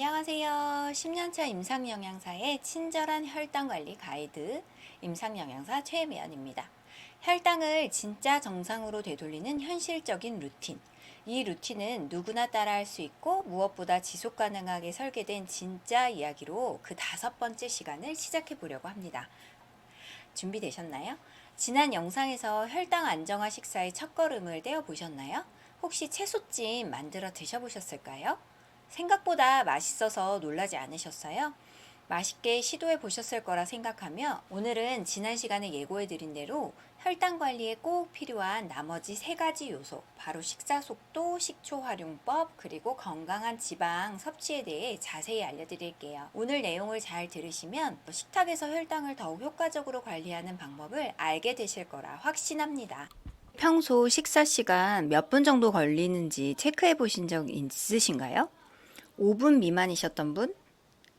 안녕하세요. 10년차 임상영양사의 친절한 혈당관리 가이드 임상영양사 최미연입니다. 혈당을 진짜 정상으로 되돌리는 현실적인 루틴. 이 루틴은 누구나 따라할 수 있고 무엇보다 지속 가능하게 설계된 진짜 이야기로 그 다섯 번째 시간을 시작해 보려고 합니다. 준비되셨나요? 지난 영상에서 혈당 안정화 식사의 첫 걸음을 떼어 보셨나요? 혹시 채소찜 만들어 드셔보셨을까요? 생각보다 맛있어서 놀라지 않으셨어요? 맛있게 시도해 보셨을 거라 생각하며 오늘은 지난 시간에 예고해 드린 대로 혈당 관리에 꼭 필요한 나머지 세 가지 요소, 바로 식사 속도, 식초 활용법, 그리고 건강한 지방 섭취에 대해 자세히 알려드릴게요. 오늘 내용을 잘 들으시면 식탁에서 혈당을 더욱 효과적으로 관리하는 방법을 알게 되실 거라 확신합니다. 평소 식사 시간 몇 분 정도 걸리는지 체크해 보신 적 있으신가요? 5분 미만이셨던 분?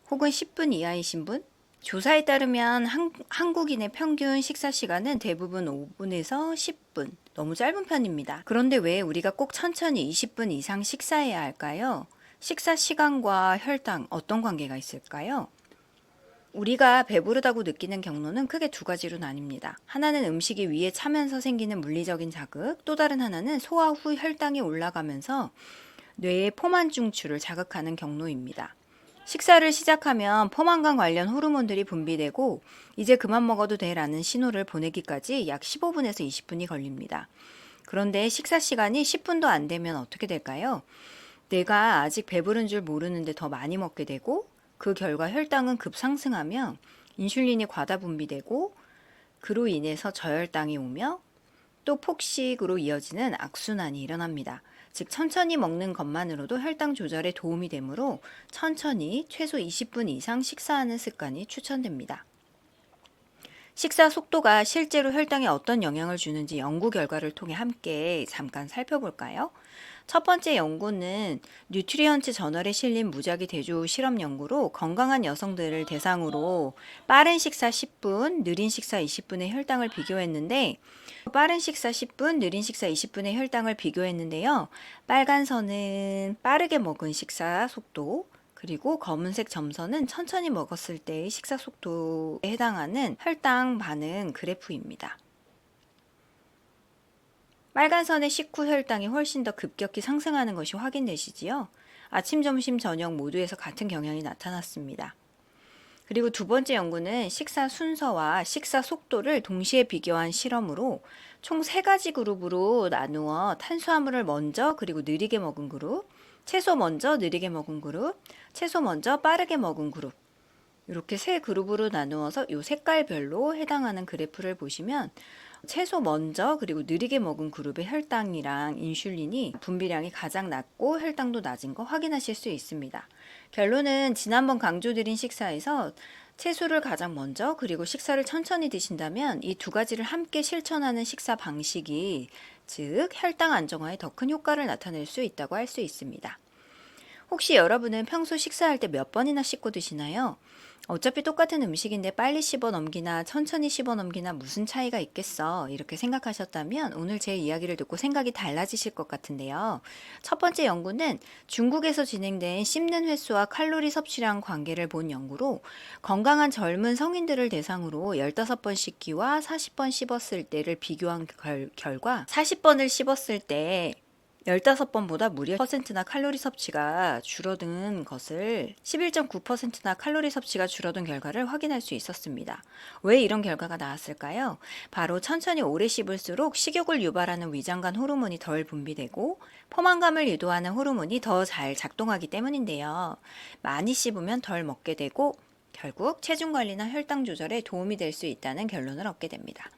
혹은 10분 이하이신 분? 조사에 따르면 한, 한국인의 평균 식사 시간은 대부분 5분에서 10분. 너무 짧은 편입니다. 그런데 왜 우리가 꼭 천천히 20분 이상 식사해야 할까요? 식사 시간과 혈당 어떤 관계가 있을까요? 우리가 배부르다고 느끼는 경로는 크게 두 가지로 나뉩니다. 하나는 음식이 위에 차면서 생기는 물리적인 자극, 또 다른 하나는 소화 후 혈당이 올라가면서 뇌의 포만 중추를 자극하는 경로입니다. 식사를 시작하면 포만감 관련 호르몬들이 분비되고 이제 그만 먹어도 돼라는 신호를 보내기까지 약 15분에서 20분이 걸립니다. 그런데 식사 시간이 10분도 안 되면 어떻게 될까요? 내가 아직 배부른 줄 모르는데 더 많이 먹게 되고 그 결과 혈당은 급상승하며 인슐린이 과다 분비되고 그로 인해서 저혈당이 오며 또 폭식으로 이어지는 악순환이 일어납니다. 즉 천천히 먹는 것만으로도 혈당 조절에 도움이 되므로 천천히 최소 20분 이상 식사하는 습관이 추천됩니다. 식사 속도가 실제로 혈당에 어떤 영향을 주는지 연구 결과를 통해 함께 잠깐 살펴볼까요? 첫 번째 연구는 뉴트리언트 저널에 실린 무작위 대조 실험 연구로 건강한 여성들을 대상으로 빠른 식사 10분, 느린 식사 20분의 혈당을 비교했는데 빠른 식사 10분, 느린 식사 20분의 혈당을 비교했는데요. 빨간 선은 빠르게 먹은 식사 속도, 그리고 검은색 점선은 천천히 먹었을 때의 식사 속도에 해당하는 혈당 반응 그래프입니다. 빨간 선의 식후 혈당이 훨씬 더 급격히 상승하는 것이 확인되시지요? 아침, 점심, 저녁 모두에서 같은 경향이 나타났습니다. 그리고 두 번째 연구는 식사 순서와 식사 속도를 동시에 비교한 실험으로 총 세 가지 그룹으로 나누어 탄수화물을 먼저 그리고 느리게 먹은 그룹, 채소 먼저 느리게 먹은 그룹, 채소 먼저 빠르게 먹은 그룹. 이렇게 세 그룹으로 나누어서 이 색깔별로 해당하는 그래프를 보시면 채소 먼저 그리고 느리게 먹은 그룹의 혈당이랑 인슐린이 분비량이 가장 낮고 혈당도 낮은 거 확인하실 수 있습니다. 결론은 지난번 강조드린 식사에서 채소를 가장 먼저 그리고 식사를 천천히 드신다면 이 두 가지를 함께 실천하는 식사 방식이 즉 혈당 안정화에 더 큰 효과를 나타낼 수 있다고 할 수 있습니다. 혹시 여러분은 평소 식사할 때 몇 번이나 씻고 드시나요? 어차피 똑같은 음식인데 빨리 씹어 넘기나 천천히 씹어 넘기나 무슨 차이가 있겠어 이렇게 생각하셨다면 오늘 제 이야기를 듣고 생각이 달라지실 것 같은데요. 첫 번째 연구는 중국에서 진행된 씹는 횟수와 칼로리 섭취량 관계를 본 연구로 건강한 젊은 성인들을 대상으로 15번 씹기와 40번 씹었을 때를 비교한 결, 결과 40번을 씹었을 때 15번보다 무려 퍼센트나 칼로리 섭취가 줄어든 것을 11.9%나 칼로리 섭취가 줄어든 결과를 확인할 수 있었습니다. 왜 이런 결과가 나왔을까요? 바로 천천히 오래 씹을수록 식욕을 유발하는 위장관 호르몬이 덜 분비되고 포만감을 유도하는 호르몬이 더 잘 작동하기 때문인데요. 많이 씹으면 덜 먹게 되고 결국 체중 관리나 혈당 조절에 도움이 될 수 있다는 결론을 얻게 됩니다.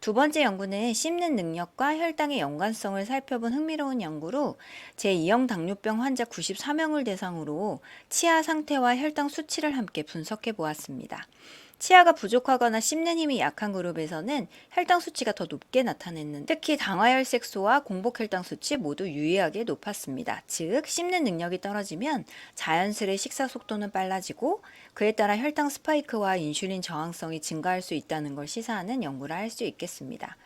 두 번째 연구는 씹는 능력과 혈당의 연관성을 살펴본 흥미로운 연구로 제2형 당뇨병 환자 94명을 대상으로 치아 상태와 혈당 수치를 함께 분석해 보았습니다. 치아가 부족하거나 씹는 힘이 약한 그룹에서는 혈당 수치가 더 높게 나타냈는 특히 당화혈색소와 공복 혈당 수치 모두 유의하게 높았습니다. 즉 씹는 능력이 떨어지면 자연스레 식사 속도는 빨라지고 그에 따라 혈당 스파이크와 인슐린 저항성이 증가할 수 있다는 걸 시사하는 연구를 할 수 있겠습니다.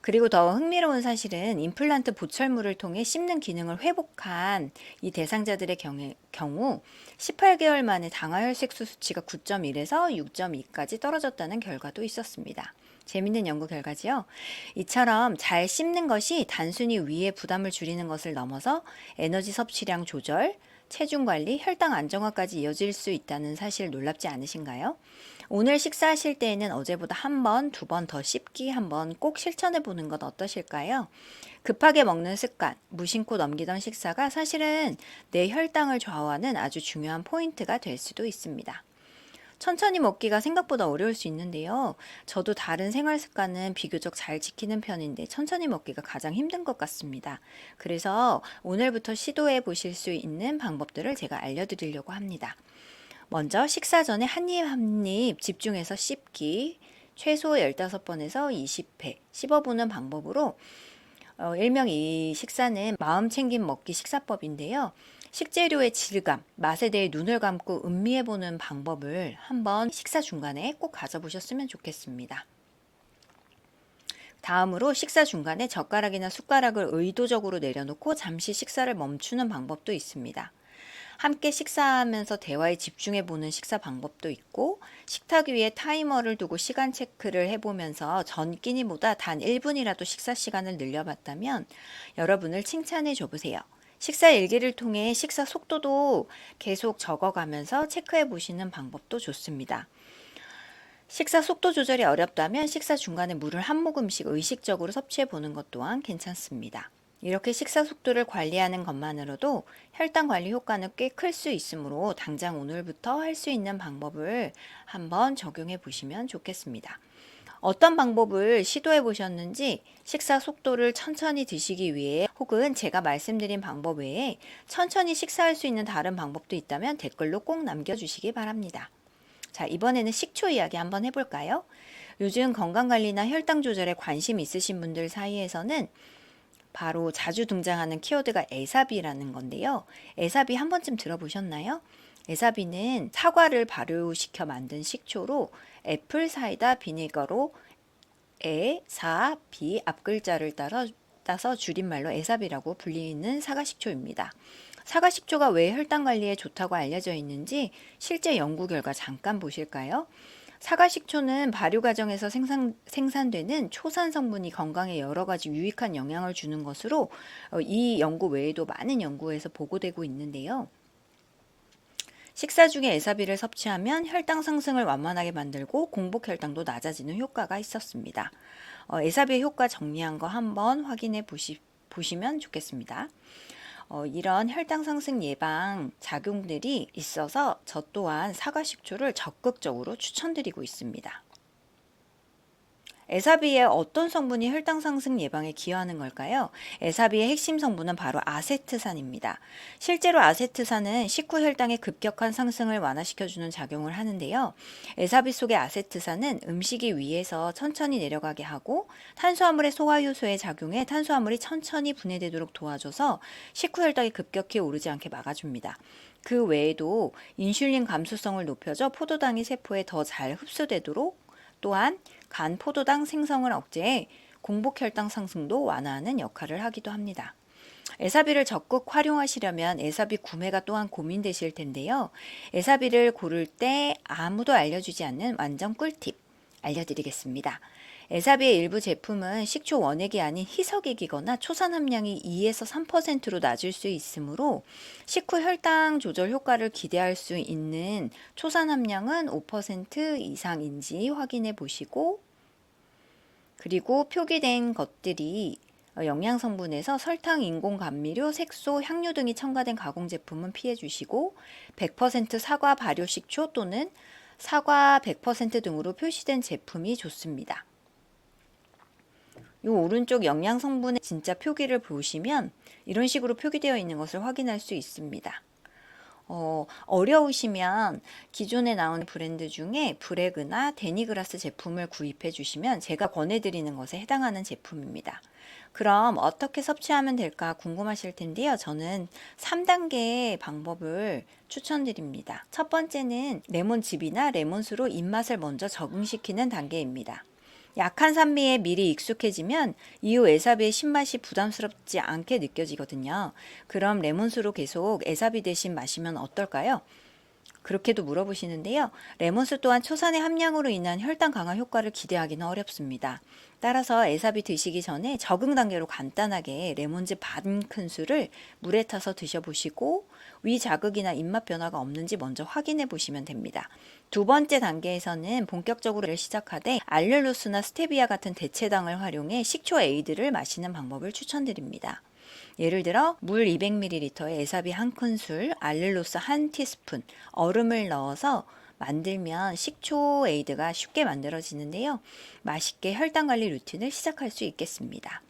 그리고 더 흥미로운 사실은 임플란트 보철물을 통해 씹는 기능을 회복한 이 대상자들의 경우, 경우 18개월 만에 당화혈색소 수치가 9.1에서 6.2까지 떨어졌다는 결과도 있었습니다. 재밌는 연구 결과지요. 이처럼 잘 씹는 것이 단순히 위에 부담을 줄이는 것을 넘어서 에너지 섭취량 조절, 체중 관리, 혈당 안정화까지 이어질 수 있다는 사실 놀랍지 않으신가요? 오늘 식사하실 때에는 어제보다 한 번, 두 번 더 씹기 한번 꼭 실천해 보는 것 어떠실까요? 급하게 먹는 습관, 무심코 넘기던 식사가 사실은 내 혈당을 좌우하는 아주 중요한 포인트가 될 수도 있습니다. 천천히 먹기가 생각보다 어려울 수 있는데요. 저도 다른 생활 습관은 비교적 잘 지키는 편인데 천천히 먹기가 가장 힘든 것 같습니다. 그래서 오늘부터 시도해 보실 수 있는 방법들을 제가 알려드리려고 합니다. 먼저 식사 전에 한 입 한 입 집중해서 씹기, 최소 15번에서 20회 씹어보는 방법으로 어, 일명 이 식사는 마음 챙김 먹기 식사법인데요. 식재료의 질감, 맛에 대해 눈을 감고 음미해보는 방법을 한번 식사 중간에 꼭 가져보셨으면 좋겠습니다. 다음으로 식사 중간에 젓가락이나 숟가락을 의도적으로 내려놓고 잠시 식사를 멈추는 방법도 있습니다. 함께 식사하면서 대화에 집중해 보는 식사 방법도 있고 식탁 위에 타이머를 두고 시간 체크를 해보면서 전 끼니보다 단 1분이라도 식사 시간을 늘려봤다면 여러분을 칭찬해 줘보세요. 식사 일기를 통해 식사 속도도 계속 적어가면서 체크해 보시는 방법도 좋습니다. 식사 속도 조절이 어렵다면 식사 중간에 물을 한 모금씩 의식적으로 섭취해 보는 것 또한 괜찮습니다. 이렇게 식사 속도를 관리하는 것만으로도 혈당 관리 효과는 꽤 클 수 있으므로 당장 오늘부터 할 수 있는 방법을 한번 적용해 보시면 좋겠습니다. 어떤 방법을 시도해 보셨는지 식사 속도를 천천히 드시기 위해 혹은 제가 말씀드린 방법 외에 천천히 식사할 수 있는 다른 방법도 있다면 댓글로 꼭 남겨주시기 바랍니다. 자, 이번에는 식초 이야기 한번 해볼까요? 요즘 건강관리나 혈당 조절에 관심 있으신 분들 사이에서는 바로 자주 등장하는 키워드가 에사비라는 건데요. 에사비 한 번쯤 들어보셨나요? 에사비는 사과를 발효시켜 만든 식초로 애플 사이다 비니거로 에, 사, 비 앞글자를 따라, 따서 줄임말로 에사비라고 불리는 사과식초입니다. 사과식초가 왜 혈당 관리에 좋다고 알려져 있는지 실제 연구 결과 잠깐 보실까요? 사과 식초는 발효 과정에서 생산, 생산되는 초산 성분이 건강에 여러 가지 유익한 영향을 주는 것으로 어, 이 연구 외에도 많은 연구에서 보고되고 있는데요. 식사 중에 에사비를 섭취하면 혈당 상승을 완만하게 만들고 공복 혈당도 낮아지는 효과가 있었습니다. 어, 에사비의 효과 정리한 거 한번 확인해 보시, 보시면 좋겠습니다. 어, 이런 혈당 상승 예방 작용들이 있어서 저 또한 사과 식초를 적극적으로 추천드리고 있습니다. 에사비의 어떤 성분이 혈당 상승 예방에 기여하는 걸까요? 에사비의 핵심 성분은 바로 아세트산입니다. 실제로 아세트산은 식후 혈당의 급격한 상승을 완화시켜주는 작용을 하는데요. 에사비 속의 아세트산은 음식이 위에서 천천히 내려가게 하고 탄수화물의 소화 효소에 작용해 탄수화물이 천천히 분해되도록 도와줘서 식후 혈당이 급격히 오르지 않게 막아줍니다. 그 외에도 인슐린 감수성을 높여줘 포도당이 세포에 더 잘 흡수되도록 또한 간 포도당 생성을 억제해 공복 혈당 상승도 완화하는 역할을 하기도 합니다. 에사비를 적극 활용하시려면 에사비 구매가 또한 고민되실 텐데요. 에사비를 고를 때 아무도 알려주지 않는 완전 꿀팁 알려드리겠습니다. 에사비의 일부 제품은 식초 원액이 아닌 희석액이거나 초산 함량이 2에서 3%로 낮을 수 있으므로 식후 혈당 조절 효과를 기대할 수 있는 초산 함량은 5% 이상인지 확인해 보시고 그리고 표기된 것들이 영양 성분에서 설탕, 인공 감미료, 색소, 향료 등이 첨가된 가공 제품은 피해 주시고 100% 사과 발효 식초 또는 사과 100% 등으로 표시된 제품이 좋습니다. 이 오른쪽 영양 성분의 진짜 표기를 보시면 이런 식으로 표기되어 있는 것을 확인할 수 있습니다. 어, 어려우시면 기존에 나온 브랜드 중에 브레그나 데니그라스 제품을 구입해 주시면 제가 권해드리는 것에 해당하는 제품입니다. 그럼 어떻게 섭취하면 될까 궁금하실 텐데요. 저는 3단계의 방법을 추천드립니다. 첫 번째는 레몬즙이나 레몬수로 입맛을 먼저 적응시키는 단계입니다. 약한 산미에 미리 익숙해지면 이후 에사비의 신맛이 부담스럽지 않게 느껴지거든요. 그럼 레몬수로 계속 에사비 대신 마시면 어떨까요? 그렇게도 물어보시는데요. 레몬수 또한 초산의 함량으로 인한 혈당 강화 효과를 기대하기는 어렵습니다. 따라서 에사비 드시기 전에 적응 단계로 간단하게 레몬즙 반 큰술을 물에 타서 드셔보시고 위 자극이나 입맛 변화가 없는지 먼저 확인해 보시면 됩니다. 두 번째 단계에서는 본격적으로 시작하되 알룰로스나 스테비아 같은 대체당을 활용해 식초 에이드를 마시는 방법을 추천드립니다. 예를 들어 물 200ml에 에사비 한 큰술, 알룰로스 한 티스푼, 얼음을 넣어서 만들면 식초 에이드가 쉽게 만들어지는데요. 맛있게 혈당 관리 루틴을 시작할 수 있겠습니다.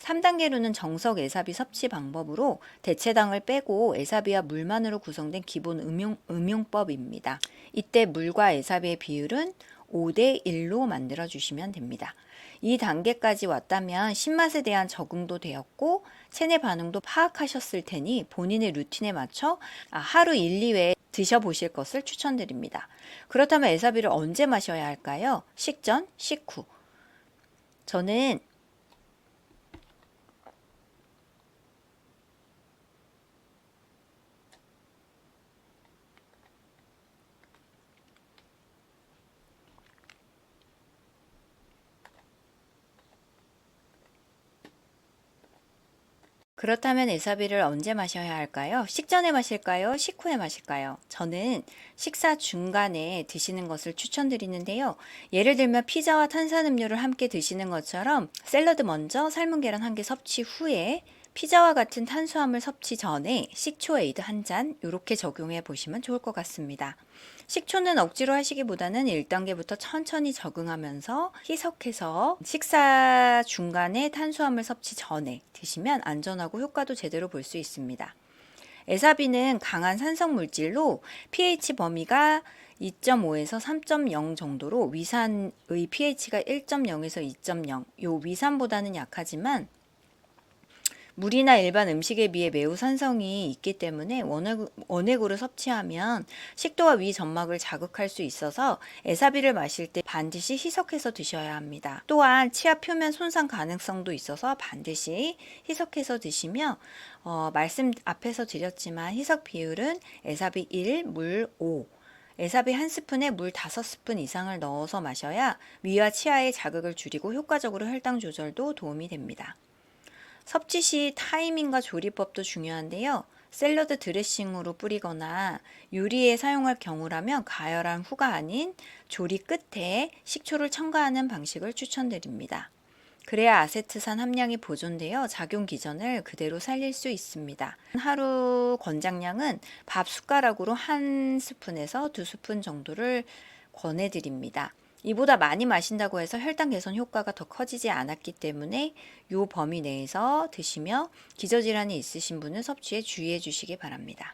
3단계로는 정석 에사비 섭취 방법으로 대체당을 빼고 에사비와 물만으로 구성된 기본 음용, 음용법입니다. 이때 물과 에사비의 비율은 5대 1로 만들어 주시면 됩니다. 이 단계까지 왔다면 신맛에 대한 적응도 되었고 체내 반응도 파악하셨을 테니 본인의 루틴에 맞춰 아, 하루 1, 2회 드셔보실 것을 추천드립니다. 그렇다면 에사비를 언제 마셔야 할까요? 식전, 식후. 저는 그렇다면 에사비를 언제 마셔야 할까요? 식전에 마실까요? 식후에 마실까요? 저는 식사 중간에 드시는 것을 추천드리는데요. 예를 들면 피자와 탄산음료를 함께 드시는 것처럼 샐러드 먼저 삶은 계란 한 개 섭취 후에 피자와 같은 탄수화물 섭취 전에 식초 에이드 한 잔 이렇게 적용해 보시면 좋을 것 같습니다. 식초는 억지로 하시기보다는 1단계부터 천천히 적응하면서 희석해서 식사 중간에 탄수화물 섭취 전에 드시면 안전하고 효과도 제대로 볼 수 있습니다. 에사비는 강한 산성 물질로 pH 범위가 2.5에서 3.0 정도로 위산의 pH가 1.0에서 2.0, 요 위산보다는 약하지만 물이나 일반 음식에 비해 매우 산성이 있기 때문에 원액, 원액 으로 섭취하면 식도와 위 점막을 자극할 수 있어서 에사비를 마실 때 반드시 희석해서 드셔야 합니다. 또한 치아 표면 손상 가능성도 있어서 반드시 희석해서 드시며 어, 말씀 앞에서 드렸지만 희석 비율은 에사비 1, 물 5, 에사비 한 스푼에 물 5스푼 이상을 넣어서 마셔야 위와 치아의 자극을 줄이고 효과적으로 혈당 조절도 도움이 됩니다. 섭취 시 타이밍과 조리법도 중요한데요. 샐러드 드레싱으로 뿌리거나 요리에 사용할 경우라면 가열한 후가 아닌 조리 끝에 식초를 첨가하는 방식을 추천드립니다. 그래야 아세트산 함량이 보존되어 작용 기전을 그대로 살릴 수 있습니다. 하루 권장량은 밥 숟가락으로 한 스푼에서 두 스푼 정도를 권해드립니다. 이보다 많이 마신다고 해서 혈당 개선 효과가 더 커지지 않았기 때문에 이 범위 내에서 드시며 기저질환이 있으신 분은 섭취에 주의해 주시기 바랍니다.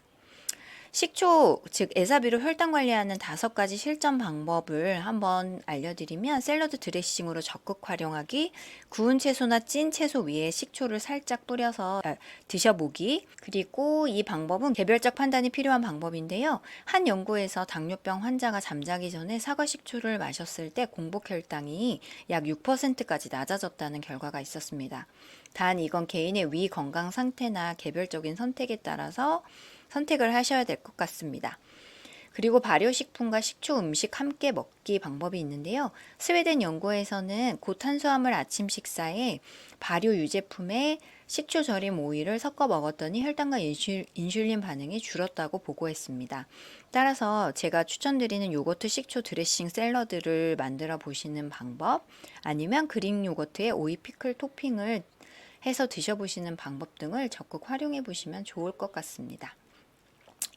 식초, 즉 에사비로 혈당 관리하는 다섯 가지 실전 방법을 한번 알려드리면 샐러드 드레싱으로 적극 활용하기, 구운 채소나 찐 채소 위에 식초를 살짝 뿌려서 아, 드셔보기, 그리고 이 방법은 개별적 판단이 필요한 방법인데요. 한 연구에서 당뇨병 환자가 잠자기 전에 사과 식초를 마셨을 때 공복 혈당이 약 6%까지 낮아졌다는 결과가 있었습니다. 단 이건 개인의 위 건강 상태나 개별적인 선택에 따라서 선택을 하셔야 될 것 같습니다. 그리고 발효식품과 식초 음식 함께 먹기 방법이 있는데요. 스웨덴 연구에서는 고탄수화물 아침 식사에 발효 유제품에 식초 절임 오일을 섞어 먹었더니 혈당과 인슐린 반응이 줄었다고 보고했습니다. 따라서 제가 추천드리는 요거트 식초 드레싱 샐러드를 만들어 보시는 방법 아니면 그릭 요거트에 오이 피클 토핑을 해서 드셔보시는 방법 등을 적극 활용해 보시면 좋을 것 같습니다.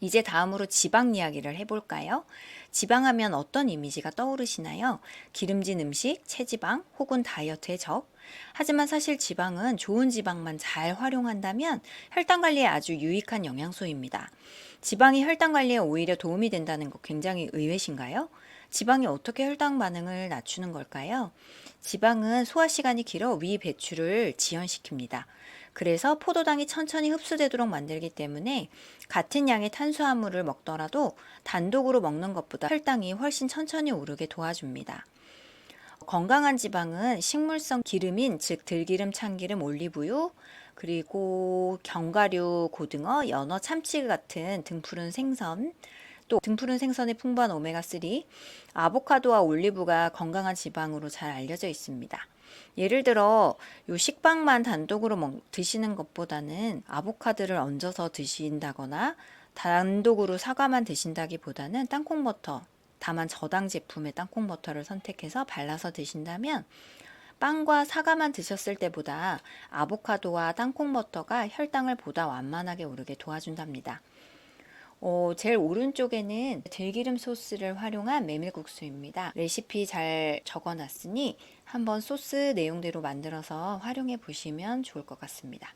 이제 다음으로 지방 이야기를 해볼까요? 지방하면 어떤 이미지가 떠오르시나요? 기름진 음식, 체지방 혹은 다이어트의 적. 하지만 사실 지방은 좋은 지방만 잘 활용한다면 혈당 관리에 아주 유익한 영양소입니다. 지방이 혈당 관리에 오히려 도움이 된다는 거 굉장히 의외신가요? 지방이 어떻게 혈당 반응을 낮추는 걸까요? 지방은 소화 시간이 길어 위 배출을 지연시킵니다. 그래서 포도당이 천천히 흡수되도록 만들기 때문에 같은 양의 탄수화물을 먹더라도 단독으로 먹는 것보다 혈당이 훨씬 천천히 오르게 도와줍니다. 건강한 지방은 식물성 기름인 즉 들기름, 참기름, 올리브유 그리고 견과류, 고등어, 연어, 참치 같은 등푸른 생선 또 등푸른 생선에 풍부한 오메가3, 아보카도와 올리브가 건강한 지방으로 잘 알려져 있습니다. 예를 들어 요 식빵만 단독으로 먹, 드시는 것보다는 아보카도를 얹어서 드신다거나 단독으로 사과만 드신다기보다는 땅콩버터 다만 저당 제품의 땅콩버터를 선택해서 발라서 드신다면 빵과 사과만 드셨을 때보다 아보카도와 땅콩버터가 혈당을 보다 완만하게 오르게 도와준답니다. 어, 제일 오른쪽에는 들기름 소스를 활용한 메밀국수입니다. 레시피 잘 적어놨으니 한번 소스 내용대로 만들어서 활용해 보시면 좋을 것 같습니다.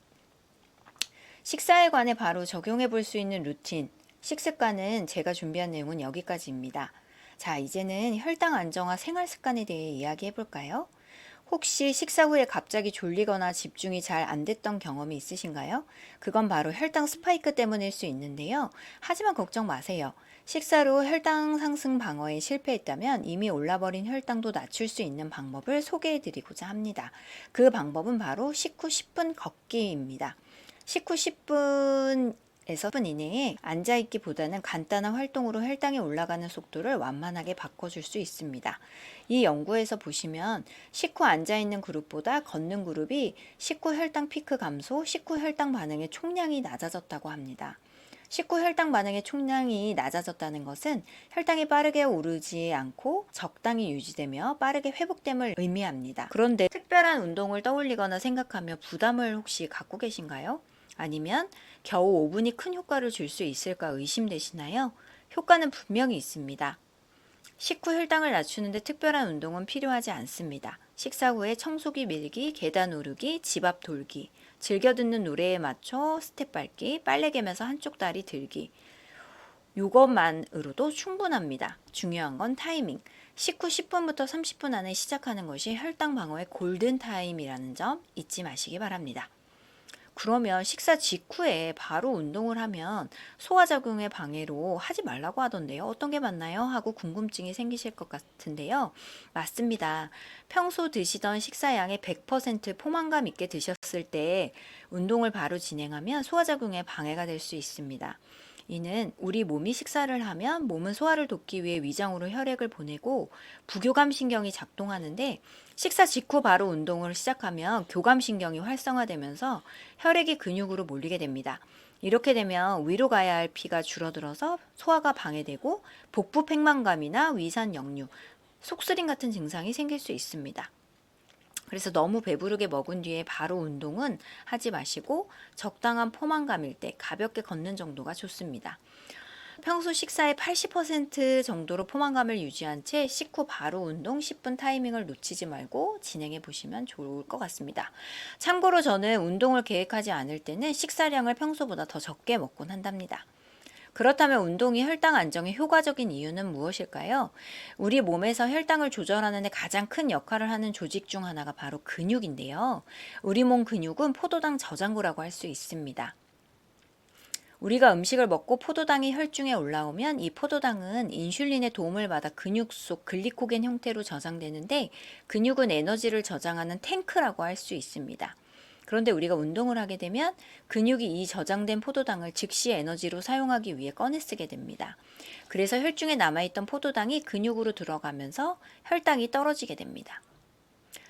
식사에 관해 바로 적용해 볼 수 있는 루틴, 식습관은 제가 준비한 내용은 여기까지입니다. 자, 이제는 혈당 안정화 생활 습관에 대해 이야기해 볼까요? 혹시 식사 후에 갑자기 졸리거나 집중이 잘 안 됐던 경험이 있으신가요? 그건 바로 혈당 스파이크 때문일 수 있는데요. 하지만 걱정 마세요. 식사로 혈당 상승 방어에 실패했다면 이미 올라버린 혈당도 낮출 수 있는 방법을 소개해 드리고자 합니다. 그 방법은 바로 식후 10분 걷기입니다. 식후 10분 에서 10분 이내에 앉아있기보다는 간단한 활동으로 혈당이 올라가는 속도를 완만하게 바꿔줄 수 있습니다. 이 연구에서 보시면 식후 앉아있는 그룹보다 걷는 그룹이 식후 혈당 피크 감소, 식후 혈당 반응의 총량이 낮아졌다고 합니다. 식후 혈당 반응의 총량이 낮아졌다는 것은 혈당이 빠르게 오르지 않고 적당히 유지되며 빠르게 회복됨을 의미합니다. 그런데 특별한 운동을 떠올리거나 생각하며 부담을 혹시 갖고 계신가요? 아니면 겨우 5분이 큰 효과를 줄 수 있을까 의심되시나요? 효과는 분명히 있습니다. 식후 혈당을 낮추는데 특별한 운동은 필요하지 않습니다. 식사 후에 청소기 밀기, 계단 오르기, 집 앞 돌기, 즐겨 듣는 노래에 맞춰 스텝 밟기, 빨래 개면서 한쪽 다리 들기. 이것만으로도 충분합니다. 중요한 건 타이밍. 식후 10분부터 30분 안에 시작하는 것이 혈당 방어의 골든 타임이라는 점 잊지 마시기 바랍니다. 그러면 식사 직후에 바로 운동을 하면 소화작용의 방해로 하지 말라고 하던데요. 어떤 게 맞나요? 하고 궁금증이 생기실 것 같은데요. 맞습니다. 평소 드시던 식사량의 100% 포만감 있게 드셨을 때 운동을 바로 진행하면 소화작용에 방해가 될 수 있습니다. 이는 우리 몸이 식사를 하면 몸은 소화를 돕기 위해 위장으로 혈액을 보내고 부교감 신경이 작동하는데 식사 직후 바로 운동을 시작하면 교감 신경이 활성화되면서 혈액이 근육으로 몰리게 됩니다. 이렇게 되면 위로 가야 할 피가 줄어들어서 소화가 방해되고 복부 팽만감이나 위산 역류, 속쓰림 같은 증상이 생길 수 있습니다. 그래서 너무 배부르게 먹은 뒤에 바로 운동은 하지 마시고 적당한 포만감일 때 가볍게 걷는 정도가 좋습니다. 평소 식사의 80% 정도로 포만감을 유지한 채 식후 바로 운동 10분 타이밍을 놓치지 말고 진행해 보시면 좋을 것 같습니다. 참고로 저는 운동을 계획하지 않을 때는 식사량을 평소보다 더 적게 먹곤 한답니다. 그렇다면 운동이 혈당 안정에 효과적인 이유는 무엇일까요? 우리 몸에서 혈당을 조절하는 데 가장 큰 역할을 하는 조직 중 하나가 바로 근육인데요. 우리 몸 근육은 포도당 저장고라고 할 수 있습니다. 우리가 음식을 먹고 포도당이 혈중에 올라오면 이 포도당은 인슐린의 도움을 받아 근육 속 글리코겐 형태로 저장되는데 근육은 에너지를 저장하는 탱크라고 할 수 있습니다. 그런데 우리가 운동을 하게 되면 근육이 이 저장된 포도당을 즉시 에너지로 사용하기 위해 꺼내 쓰게 됩니다. 그래서 혈중에 남아있던 포도당이 근육으로 들어가면서 혈당이 떨어지게 됩니다.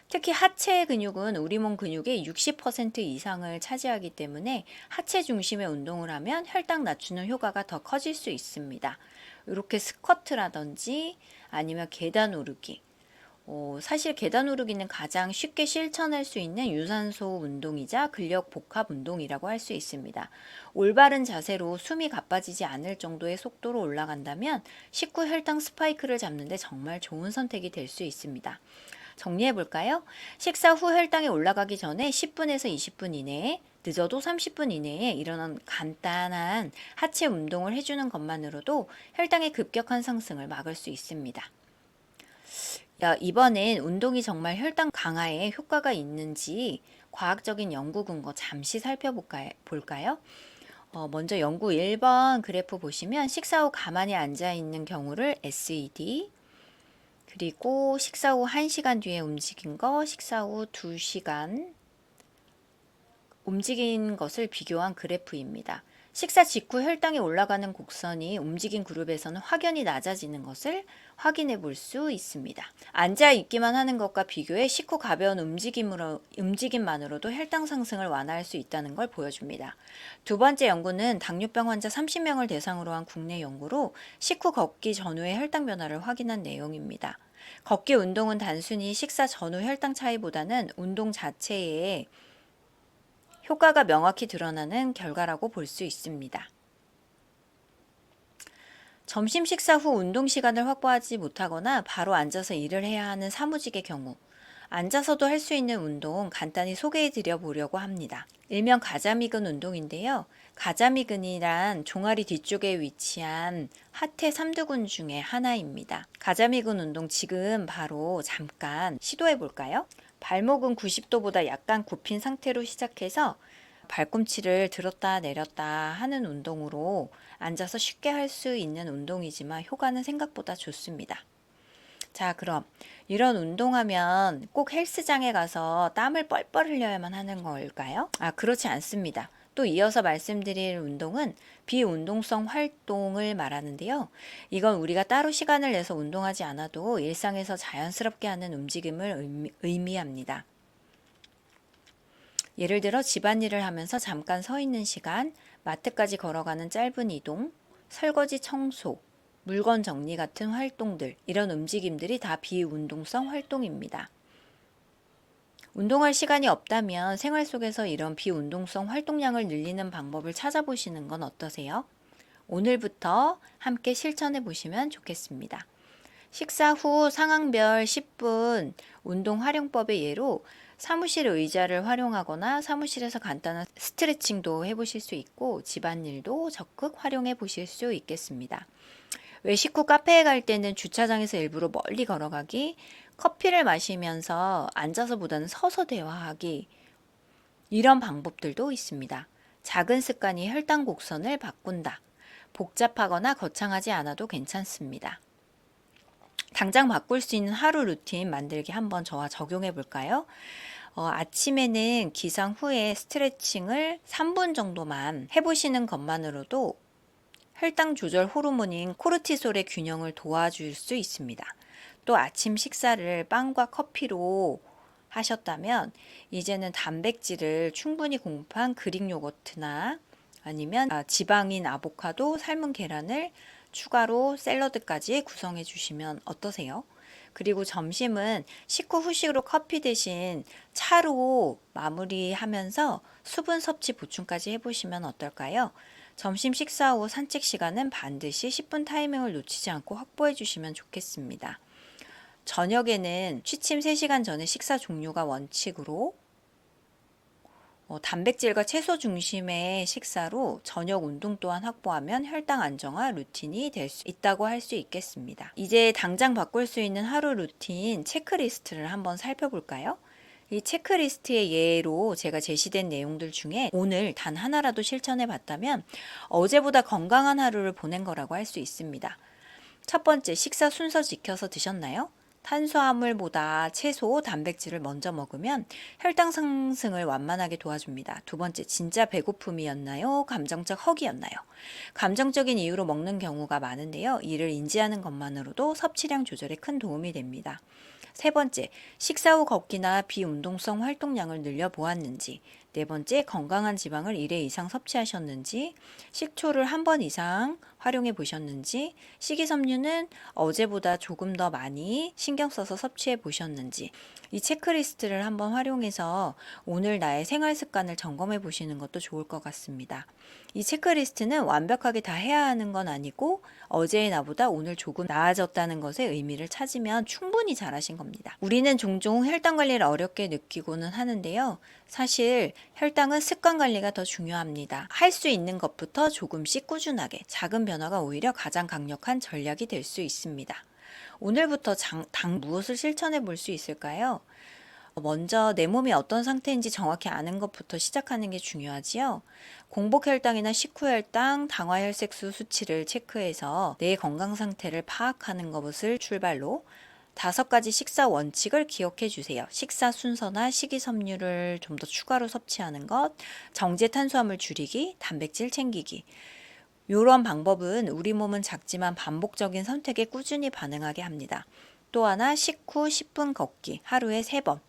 특히 하체 근육은 우리 몸 근육의 60% 이상을 차지하기 때문에 하체 중심의 운동을 하면 혈당 낮추는 효과가 더 커질 수 있습니다. 이렇게 스쿼트라든지 아니면 계단 오르기, 어, 사실 계단 오르기는 가장 쉽게 실천할 수 있는 유산소 운동이자 근력 복합 운동이라고 할 수 있습니다. 올바른 자세로 숨이 가빠지지 않을 정도의 속도로 올라간다면 식후 혈당 스파이크를 잡는데 정말 좋은 선택이 될 수 있습니다. 정리해 볼까요? 식사 후 혈당이 올라가기 전에 10분에서 20분 이내에 늦어도 30분 이내에 일어난 간단한 하체 운동을 해주는 것만으로도 혈당의 급격한 상승을 막을 수 있습니다. 야, 이번엔 운동이 정말 혈당 강화에 효과가 있는지 과학적인 연구 근거 잠시 살펴볼까요? 어, 먼저 연구 1번 그래프 보시면 식사 후 가만히 앉아 있는 경우를 SED, 그리고 식사 후 1시간 뒤에 움직인 거, 식사 후 2시간 움직인 것을 비교한 그래프입니다. 식사 직후 혈당이 올라가는 곡선이 움직인 그룹에서는 확연히 낮아지는 것을 확인해 볼 수 있습니다. 앉아 있기만 하는 것과 비교해 식후 가벼운 움직임으로, 움직임만으로도 혈당 상승을 완화할 수 있다는 걸 보여줍니다. 두 번째 연구는 당뇨병 환자 30명을 대상으로 한 국내 연구로 식후 걷기 전후의 혈당 변화를 확인한 내용입니다. 걷기 운동은 단순히 식사 전후 혈당 차이보다는 운동 자체에 효과가 명확히 드러나는 결과라고 볼 수 있습니다. 점심 식사 후 운동 시간을 확보하지 못하거나 바로 앉아서 일을 해야 하는 사무직의 경우 앉아서도 할 수 있는 운동 간단히 소개해 드려 보려고 합니다. 일명 가자미근 운동인데요. 가자미근이란 종아리 뒤쪽에 위치한 하태 삼두근 중에 하나입니다. 가자미근 운동 지금 바로 잠깐 시도해 볼까요? 발목은 90도보다 약간 굽힌 상태로 시작해서 발꿈치를 들었다 내렸다 하는 운동으로 앉아서 쉽게 할 수 있는 운동이지만 효과는 생각보다 좋습니다. 자, 그럼 이런 운동하면 꼭 헬스장에 가서 땀을 뻘뻘 흘려야만 하는 걸까요? 아, 그렇지 않습니다. 또 이어서 말씀드릴 운동은 비운동성 활동을 말하는데요. 이건 우리가 따로 시간을 내서 운동하지 않아도 일상에서 자연스럽게 하는 움직임을 의미, 합니다 예를 들어 집안일을 하면서 잠깐 서 있는 시간, 마트까지 걸어가는 짧은 이동, 설거지 청소, 물건 정리 같은 활동들, 이런 움직임들이 다 비운동성 활동입니다. 운동할 시간이 없다면 생활 속에서 이런 비운동성 활동량을 늘리는 방법을 찾아보시는 건 어떠세요? 오늘부터 함께 실천해 보시면 좋겠습니다. 식사 후 상황별 10분 운동 활용법의 예로 사무실 의자를 활용하거나 사무실에서 간단한 스트레칭도 해보실 수 있고 집안일도 적극 활용해 보실 수 있겠습니다. 외식 후 카페에 갈 때는 주차장에서 일부러 멀리 걸어가기, 커피를 마시면서 앉아서보다는 서서 대화하기 이런 방법들도 있습니다. 작은 습관이 혈당 곡선을 바꾼다. 복잡하거나 거창하지 않아도 괜찮습니다. 당장 바꿀 수 있는 하루 루틴 만들기 한번 저와 적용해 볼까요? 어, 아침에는 기상 후에 스트레칭을 3분 정도만 해보시는 것만으로도 혈당 조절 호르몬인 코르티솔의 균형을 도와줄 수 있습니다. 또 아침 식사를 빵과 커피로 하셨다면 이제는 단백질을 충분히 공급한 그릭 요거트나 아니면 아, 지방인 아보카도, 삶은 계란을 추가로 샐러드까지 구성해 주시면 어떠세요? 그리고 점심은 식후 후식으로 커피 대신 차로 마무리하면서 수분 섭취 보충까지 해보시면 어떨까요? 점심 식사 후 산책 시간은 반드시 10분 타이밍을 놓치지 않고 확보해 주시면 좋겠습니다. 저녁에는 취침 3시간 전에 식사 종류가 원칙으로 어, 단백질과 채소 중심의 식사로 저녁 운동 또한 확보하면 혈당 안정화 루틴이 될 수 있다고 할 수 있겠습니다. 이제 당장 바꿀 수 있는 하루 루틴 체크리스트를 한번 살펴볼까요? 이 체크리스트의 예로 제가 제시된 내용들 중에 오늘 단 하나라도 실천해 봤다면 어제보다 건강한 하루를 보낸 거라고 할 수 있습니다. 첫 번째, 식사 순서 지켜서 드셨나요? 탄수화물보다 채소, 단백질을 먼저 먹으면 혈당 상승을 완만하게 도와줍니다. 두 번째, 진짜 배고픔이었나요? 감정적 허기였나요? 감정적인 이유로 먹는 경우가 많은데요. 이를 인지하는 것만으로도 섭취량 조절에 큰 도움이 됩니다. 세 번째, 식사 후 걷기나 비운동성 활동량을 늘려 보았는지, 네 번째, 건강한 지방을 1회 이상 섭취하셨는지, 식초를 한 번 이상 활용해 보셨는지, 식이섬유는 어제보다 조금 더 많이 신경 써서 섭취해 보셨는지, 이 체크리스트를 한번 활용해서 오늘 나의 생활 습관을 점검해 보시는 것도 좋을 것 같습니다. 이 체크리스트는 완벽하게 다 해야 하는 건 아니고 어제의 나보다 오늘 조금 나아졌다는 것의 의미를 찾으면 충분히 잘하신 겁니다. 우리는 종종 혈당 관리를 어렵게 느끼고는 하는데요. 사실 혈당은 습관 관리가 더 중요합니다. 할 수 있는 것부터 조금씩 꾸준하게 작은 변화 가 오히려 가장 강력한 전략이 될 수 있습니다. 오늘부터 장, 당 무엇을 실천해 볼 수 있을까요? 먼저 내 몸이 어떤 상태인지 정확히 아는 것부터 시작하는 게 중요하지요. 공복 혈당이나 식후 혈당, 당화 혈색소 수치를 체크해서 내 건강 상태를 파악하는 것을 출발로 다섯 가지 식사 원칙을 기억해 주세요. 식사 순서나 식이섬유를 좀 더 추가로 섭취하는 것, 정제 탄수화물 줄이기, 단백질 챙기기. 이런 방법은 우리 몸은 작지만 반복적인 선택에 꾸준히 반응하게 합니다. 또 하나 식후 10분 걷기 하루에 3번.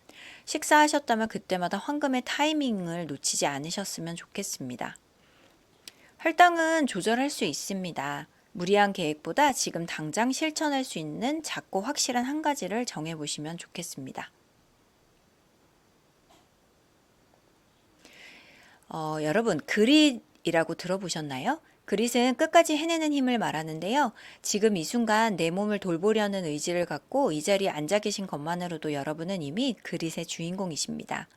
식사하셨다면 그때마다 황금의 타이밍을 놓치지 않으셨으면 좋겠습니다. 혈당은 조절할 수 있습니다. 무리한 계획보다 지금 당장 실천할 수 있는 작고 확실한 한 가지를 정해 보시면 좋겠습니다. 어, 여러분, 그릿이라고 들어보셨나요? 그릿은 끝까지 해내는 힘을 말하는데요. 지금 이 순간 내 몸을 돌보려는 의지를 갖고 이 자리에 앉아 계신 것만으로도 여러분은 이미 그릿의 주인공이십니다.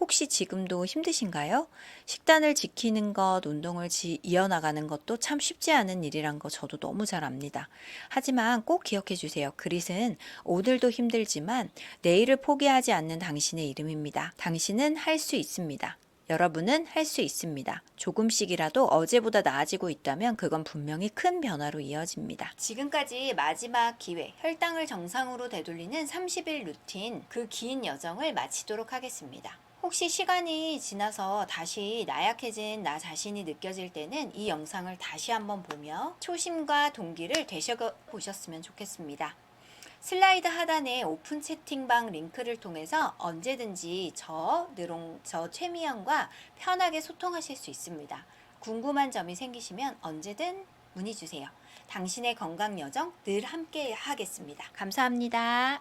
혹시 지금도 힘드신가요? 식단을 지키는 것, 운동을 지, 이어나가는 것도 참 쉽지 않은 일이란 거 저도 너무 잘 압니다. 하지만 꼭 기억해 주세요. 그릿은 오늘도 힘들지만 내일을 포기하지 않는 당신의 이름입니다. 당신은 할 수 있습니다. 여러분은 할 수 있습니다. 조금씩이라도 어제보다 나아지고 있다면 그건 분명히 큰 변화로 이어집니다. 지금까지 마지막 기회, 혈당을 정상으로 되돌리는 30일 루틴, 그 긴 여정을 마치도록 하겠습니다. 혹시 시간이 지나서 다시 나약해진 나 자신이 느껴질 때는 이 영상을 다시 한번 보며 초심과 동기를 되새겨 보셨으면 좋겠습니다. 슬라이드 하단에 오픈 채팅방 링크를 통해서 언제든지 저 느롱 저 최미연과 편하게 소통하실 수 있습니다. 궁금한 점이 생기시면 언제든 문의 주세요. 당신의 건강 여정 늘 함께 하겠습니다. 감사합니다.